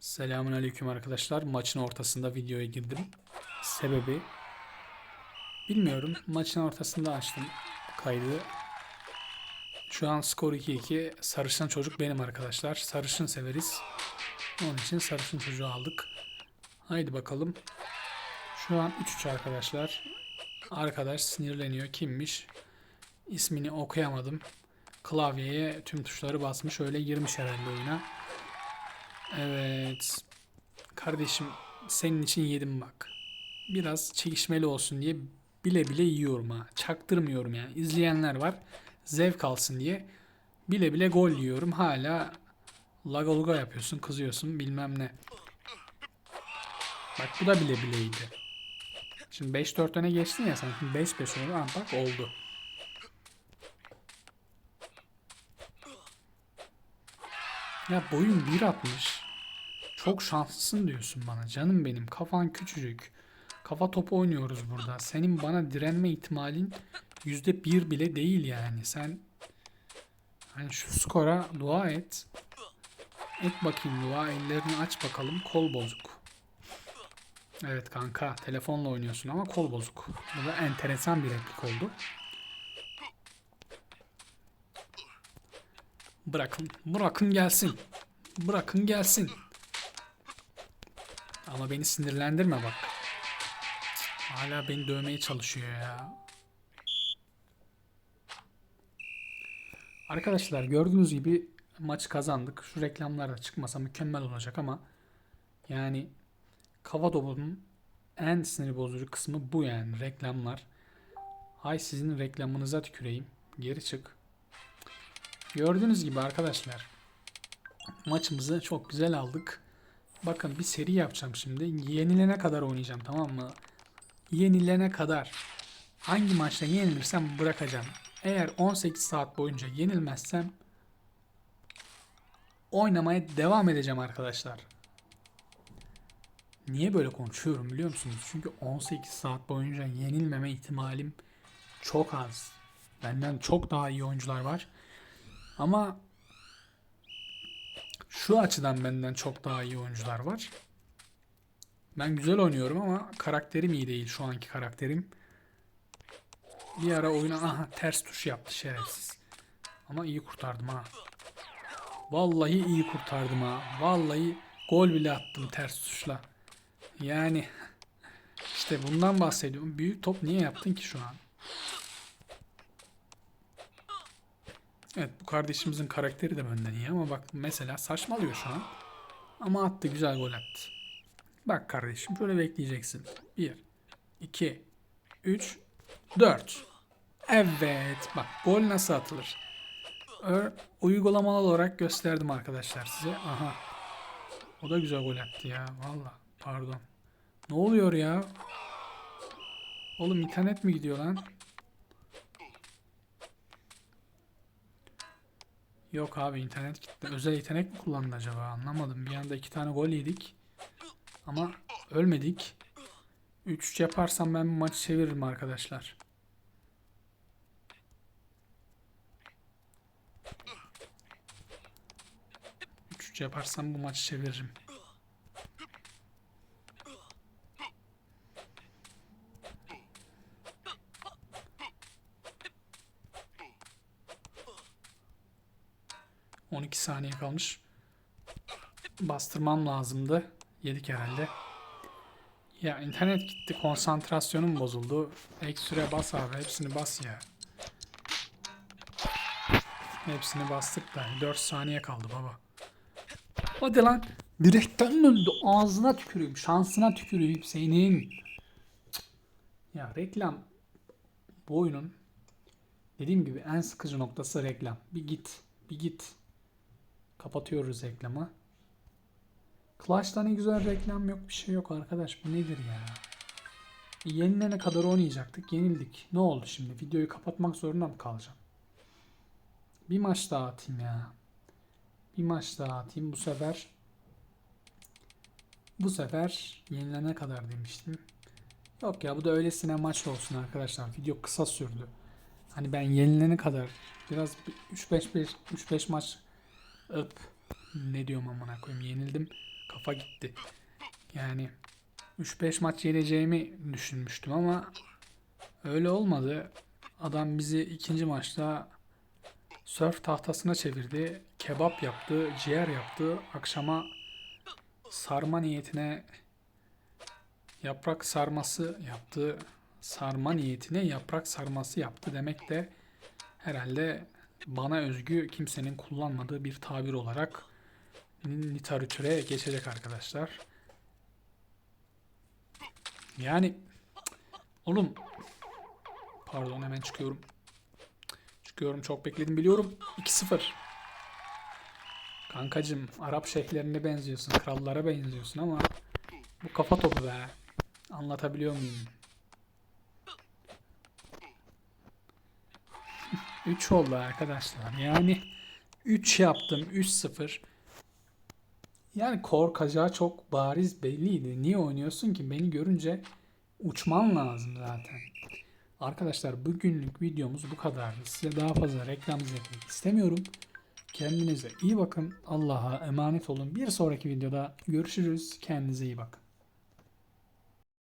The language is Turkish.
Selamun aleyküm arkadaşlar. Maçın ortasında videoya girdim. Sebebi bilmiyorum. Maçın ortasında açtım kaydı. Şu an skor 2-2. Sarışın çocuk benim arkadaşlar. Sarışın severiz. Onun için sarışın çocuğu aldık. Haydi bakalım. Şu an 3-3 arkadaşlar. Arkadaş sinirleniyor. Kimmiş? İsmini okuyamadım. Klavyeye tüm tuşları basmış. Öyle girmiş herhalde oyuna. Evet. Kardeşim senin için yedim bak. Biraz çekişmeli olsun diye bile bile yiyorum ha. Çaktırmıyorum yani. İzleyenler var. Zevk alsın diye. Bile bile gol yiyorum. Hala laga luga yapıyorsun. Kızıyorsun bilmem ne. Bak bu da bile bileydi. Şimdi 5-4 öne geçtin ya sen. Şimdi 5-5 oldu. Ha, bak oldu. Ya boyun 1.60. Çok şanslısın diyorsun bana. Canım benim. Kafan küçücük. Kafa topu oynuyoruz burada. Senin bana direnme ihtimalin yüzde bir bile değil yani. Sen hani şu skora dua et. Et bakayım dua. Ellerini aç bakalım. Kol bozuk. Evet kanka. Telefonla oynuyorsun ama kol bozuk. Bu da enteresan bir replik oldu. Bırakın. Bırakın gelsin. Bırakın gelsin. Ama beni sinirlendirme bak. Hala beni dövmeye çalışıyor ya. Arkadaşlar gördüğünüz gibi maç kazandık. Şu reklamlar da çıkmasa mükemmel olacak ama yani kafa topunun en sinir bozucu kısmı bu yani reklamlar. Hay sizin reklamınıza tüküreyim. Geri çık. Gördüğünüz gibi arkadaşlar maçımızı çok güzel aldık. Bakın bir seri yapacağım şimdi. Yenilene kadar oynayacağım tamam mı? Yenilene kadar. Hangi maçta yenilirsem bırakacağım. Eğer 18 saat boyunca yenilmezsem oynamaya devam edeceğim arkadaşlar. Niye böyle konuşuyorum biliyor musunuz? Çünkü 18 saat boyunca yenilmeme ihtimalim çok az. Benden çok daha iyi oyuncular var. Ama şu açıdan benden çok daha iyi oyuncular var. Ben güzel oynuyorum ama karakterim iyi değil şu anki karakterim. Bir ara oyuna aha ters tuş yaptı şerefsiz. Ama iyi kurtardım ha. Vallahi iyi kurtardım ha. Vallahi gol bile attım ters tuşla. Yani işte bundan bahsediyorum. Büyük top niye yaptın ki şu an? Evet bu kardeşimizin karakteri de benden iyi ama bak mesela saçmalıyor şu an. Ama attı güzel gol attı. Bak kardeşim şöyle bekleyeceksin. 1, 2, 3, 4. Evet bak gol nasıl atılır. Ö- uygulamalı olarak gösterdim arkadaşlar size. Aha. O da güzel gol attı ya. Valla pardon. Ne oluyor ya? Oğlum internet mi gidiyor lan? Yok abi internet gitti. Özel yetenek mi kullandı acaba? Anlamadım. Bir anda iki tane gol yedik. Ama ölmedik. 3-3 yaparsam ben maçı çeviririm arkadaşlar. Üç yaparsam bu maçı çeviririm. On iki saniye kalmış. Bastırmam lazımdı. Yedik herhalde. Ya internet gitti. Konsantrasyonum bozuldu. Ek süre bas abi. Hepsini bas ya. Hepsini bastık da 4 saniye kaldı baba. Hadi lan. Direkten döndü. Ağzına tüküreyim. Şansına tüküreyim senin. Ya reklam bu oyunun dediğim gibi en sıkıcı noktası reklam. Bir git. Bir git. Kapatıyoruz reklamı. Clash'ta ne güzel reklam yok bir şey yok arkadaş bu nedir ya? Yenilene kadar oynayacaktık yenildik. Ne oldu şimdi videoyu kapatmak zorunda mı kalacağım? Bir maç daha atayım ya. Bir maç daha atayım bu sefer. Bu sefer yenilene kadar demiştim. Yok ya bu da öylesine maç olsun arkadaşlar. Video kısa sürdü. Hani ben yenilene kadar biraz 3-5 3-5 maç öp ne diyorum amına koyayım yenildim. kafa gitti. Yani 3-5 maç yeneceğimi düşünmüştüm ama öyle olmadı. Adam bizi ikinci maçta surf tahtasına çevirdi. Kebap yaptı, ciğer yaptı. Akşama sarma niyetine yaprak sarması yaptı. Sarma niyetine yaprak sarması yaptı demek de herhalde bana özgü kimsenin kullanmadığı bir tabir olarak literatüre geçecek arkadaşlar. Yani oğlum pardon hemen çıkıyorum. Çıkıyorum çok bekledim biliyorum. 2-0. Kankacım Arap şeyhlerine benziyorsun. Krallara benziyorsun ama bu kafa topu be. Anlatabiliyor muyum? 3 oldu arkadaşlar. Yani 3 yaptım. 3-0. Yani korkacağı çok bariz belliydi. Niye oynuyorsun ki? Beni görünce uçman lazım zaten. Arkadaşlar bugünlük videomuz bu kadardı. Size daha fazla reklam izletmek istemiyorum. Kendinize iyi bakın. Allah'a emanet olun. Bir sonraki videoda görüşürüz. Kendinize iyi bakın.